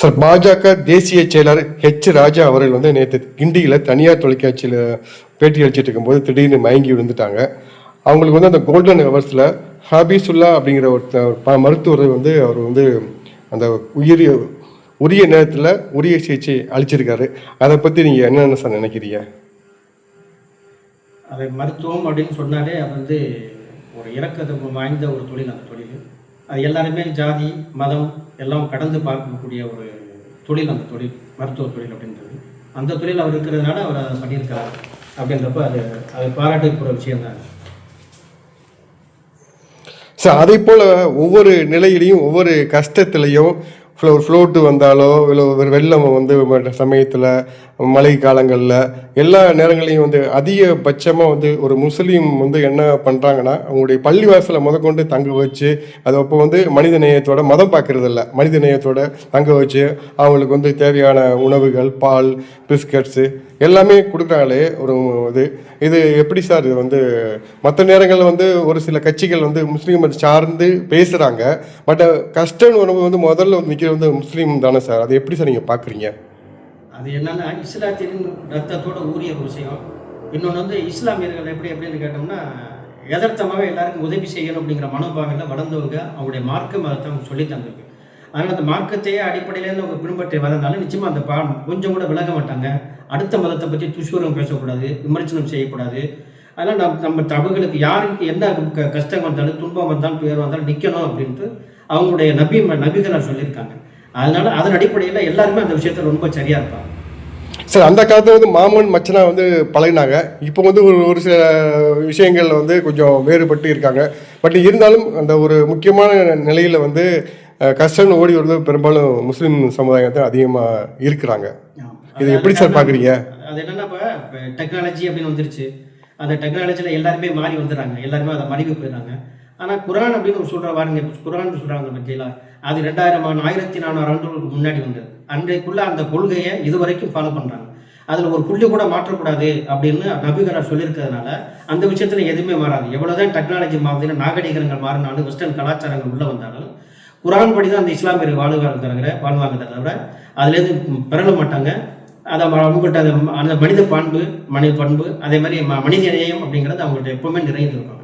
Sir பாஜக தேசிய செயலர் ஹெச் ராஜா அவர்கள் வந்து நேற்று கிண்டியில் தனியார் தொலைக்காட்சியில் பேட்டி அளிச்சிட்டு இருக்கும்போது திடீர்னு மயங்கி விழுந்துட்டாங்க. அவங்களுக்கு வந்து அந்த கோல்டன் ஹவர்ஸில் ஹாபிசுல்லா அப்படிங்கிற ஒரு மருத்துவர் வந்து அவர் வந்து அந்த உயிரிய உரிய நேரத்தில் உரிய சிகிச்சை அளிச்சிருக்காரு. அதை பற்றி நீங்கள் என்னென்ன சார் நினைக்கிறீங்க? அது மருத்துவம் அப்படின்னு சொன்னாலே அது வந்து ஒரு இறக்கத்தை வாய்ந்த ஒரு தொழில் அந்த தொழில். எல்லாருமே ஜாதி மதம் எல்லாம் கடந்து பார்க்கக்கூடிய ஒரு தொழில் அந்த தொழில் மருத்துவ தொழில் அப்படின்றது. அந்த தொழில் அவர் இருக்கிறதுனால அவர் அதை பண்ணியிருக்காரு அப்படின்றப்ப அது அது பாராட்டுக்குற விஷயம் தான் சார் அதே போல் ஒவ்வொரு நிலையிலையும் ஒவ்வொரு கஷ்டத்துலையும் ஃப்ளோ ஃப்ளோட்டு வந்தாலோ இல்லை ஒரு வெள்ளம் வந்து சமயத்தில் மழை காலங்களில் எல்லா நேரங்களையும் வந்து அதிகபட்சமாக வந்து ஒரு முஸ்லீம் வந்து என்ன பண்ணுறாங்கன்னா அவங்களுடைய பள்ளிவாசலை முதற்கொண்டு தங்க வச்சு அது அப்போ வந்து மனித நேயத்தோட மதம் பார்க்கறது மனித நேயத்தோட தங்க வச்சு அவங்களுக்கு வந்து தேவையான உணவுகள் பால் பிஸ்கட்ஸு எல்லாமே கொடுக்குறாங்களே ஒரு இது. இது எப்படி சார்? இது வந்து மற்ற நேரங்களில் வந்து ஒரு சில கட்சிகள் வந்து முஸ்லீம் சார்ந்து பேசுகிறாங்க பட் கஷ்டம்னு உணவு வந்து முதல்ல நிற்கிறது வந்து முஸ்லீம் தானே சார்? அது எப்படி சார் நீங்கள் பார்க்குறீங்க அது என்னென்னா இஸ்லாத்தின் ரத்தத்தோட ஊறிய ஒரு விஷயம். இன்னொன்று வந்து இஸ்லாமியர்கள் எப்படி எப்படின்னு கேட்டோம்னா யதார்த்தமாகவே எல்லாருக்கும் உதவி செய்யணும் அப்படிங்கிற மனோபாவையில் வளர்ந்தவங்க அவங்களுடைய மார்க்க மதத்தை அவங்க சொல்லி தந்திருக்கு அதனால் அந்த மார்க்கத்தையே அடிப்படையிலேருந்து அவங்க பின்பற்றி வரதுனால நிச்சயமாக அந்த பா கொஞ்சம் கூட விலக மாட்டாங்க. அடுத்த மதத்தை பற்றி துஷ்வரம் பேசக்கூடாது விமர்சனம் செய்யக்கூடாது. அதனால் நம் நம்ம தமிழ்களுக்கு யாருக்கு என்ன க- கஷ்டம் வந்தாலும் துன்பம் வந்தாலும் பேர் வந்தாலும் நிற்கணும் அப்படின்ட்டு அவங்களுடைய நபி நபிகளார் சொல்லியிருக்காங்க. அதனால அதன் அடிப்படையில் எல்லாருமே அந்த விஷயத்தில் ரொம்ப சரியாக இருப்பாங்க. சார் அந்த காலத்தில் வந்து மாமன் மச்சனா வந்து பழகினாங்க. இப்போ வந்து ஒரு ஒரு சில விஷயங்கள்ல வந்து கொஞ்சம் வேறுபட்டு இருக்காங்க. பட் இருந்தாலும் அந்த ஒரு முக்கியமான நிலையில் வந்து கஷ்டம்னு ஓடி வருவது பெரும்பாலும் முஸ்லீம் சமுதாயத்தை அதிகமாக இருக்கிறாங்க. இது எப்படி சார் பார்க்குறீங்க அது என்னன்னா இப்போ டெக்னாலஜி அப்படின்னு வந்துருச்சு. அந்த டெக்னாலஜியில் எல்லாருமே மாறி வந்துடுறாங்க. எல்லாருமே அதை மறைவு போயிடுறாங்க. ஆனால் குரான் அப்படின்னு ஒரு சொல்கிற பாருங்க குரான் சொல்கிறாங்க பற்றியெல்லாம் அது ரெண்டாயிரம் ஆயிரத்தி நானூறு ஆண்டுகளுக்கு முன்னாடி வந்தது. அன்றைக்குள்ளே அந்த கொள்கையை இது வரைக்கும் ஃபாலோ பண்ணுறாங்க அதில் ஒரு புள்ளி கூட மாற்றக்கூடாது அப்படின்னு நபிகரா சொல்லியிருக்கிறதுனால அந்த விஷயத்தில் எதுவுமே மாறாது. எவ்வளோதான் டெக்னாலஜி மாறுதுன்னு நாகரிகங்கள் மாறினாலும் வெஸ்டர்ன் கலாச்சாரங்கள் உள்ளே வந்தாலும் குரான் படி தான் அந்த இஸ்லாமியர்கள் வாழ்வாங்க தவிர வாழ்வாங்க தவிர அதுலேருந்து பெறல மாட்டாங்க. அதை அவங்கள்ட்ட அந்த மனித பண்பு மனித பண்பு அதே மாதிரி ம- மனித இணையம் அப்படிங்கிறது அவங்கள்ட்ட எப்பவுமே நிறைந்திருக்கும்